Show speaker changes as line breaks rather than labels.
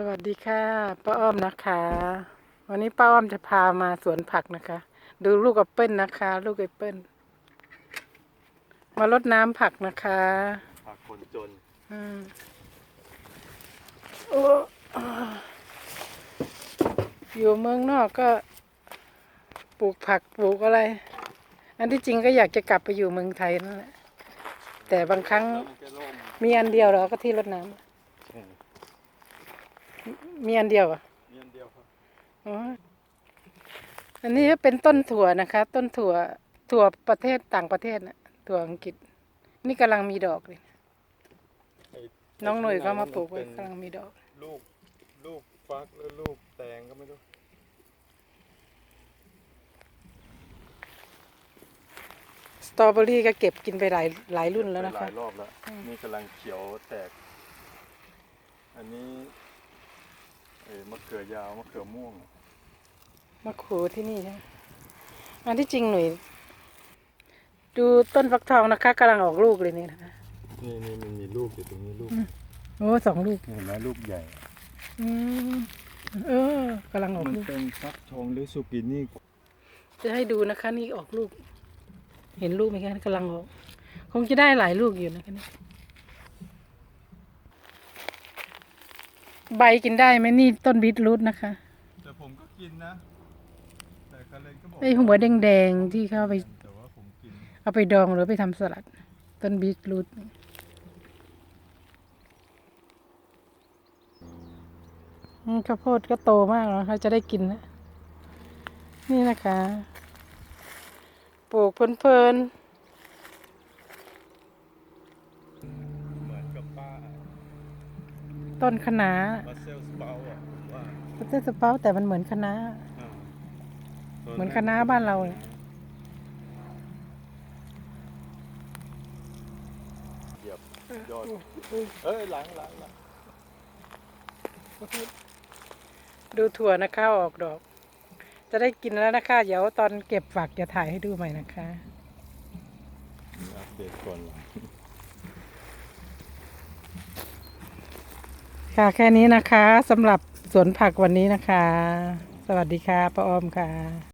สวัสดีค่ะป้าอ้อมนะคะ วันนี้ป้าอ้อมจะพามาสวนผักนะคะ ดูลูกแอปเปิลนะคะ ลูกแอปเปิลมารดน้ำผักนะคะ
ผักคนจน
อืมโอ้อ่าอยู่เมืองนอกก็ ปลูกผักปลูกอะไร อันที่จริงก็อยากจะกลับไปอยู่เมืองไทยนั่นแหละแต่บางครั้ง
แล้วมันจะล่ม
มีอันเดียวเหรอก็ที่รดน้ำ มีอันเดียวเหรอะ
เนียนเดียวครับ
อ๋ออันนี้เป็นต้นถั่วนะคะ ต้นถั่วถั่วประเทศต่างประเทศนะถั่วอังกฤษ นี่กำลังมีดอกเลย
ไอ้
น้องหนุ่ยก็มาปลูก
เป็
ไว้
น
กำลังมีดอก
ลูกลูกฟักแล้วลูกแตงก็ไม่รู้
สตรอเบอรี่ก็เก็บกินไปหลายหลายรุ่นแล้วนะ
ห
คะ
ลายรอบแล้ว
อืม
นี่กำลังเขียวแตก อันนี้ เอ้ยมะเขือยาวมะเขือม่วง
มาขูที่นี่นะอันที่จริงหนุ่ยดูต้นฟักทองนะคะกำลังออกลูกเลยเนี่ยนะคะ
นี่นี่มันมีลูกอยู่ตรงนี้ลูก
โอ้สองลูก
เห็นไหมลูกใหญ่
อืมเออกำลังออก
มัน
ลูก
เป็นฟักทองหรือสุกินี่
จะให้ดูนะคะ นี่ออกลูก เห็นลูกไหมคะกำลังออก คงจะได้หลายลูกอยู่นะคะนี่ ใบกินได้ไหมนี่ต้นบีทรูทนะคะ
แต่ผมก็กินนะ แต่คาเลนก็บอก
ไอหัวแดงๆที่เข้าไป
แต่ว่าผมกิน
เอาไปดองหรือไปทำสลัด ต้นบีทรูทอืมข้าวโพดก็โตมากแล้วค่ะจะได้กินนะนี่นะคะ ปลูกเพลิน
เหมือนกับป้า
ๆ ต้นคะน้า
มาเซลสเปาอะผมว่า
ก็จะสเปาแต่มันเหมือนคะน้า
อ่า
เหมือนคะน้าบ้านเราเลย
เหยียบยอดเอ้ยหลังหลังหลัง
ดูถั่วนะคะออกดอก จะได้กินแล้วนะคะ เดี๋ยวตอนเก็บฝักจะถ่ายให้ดูใหม่นะคะ
อัปเดตก่อนหลัง
ค่ะแค่นี้นะคะสำหรับสวนผักวันนี้นะคะ สวัสดีค่ะป้าอ้อมค่ะ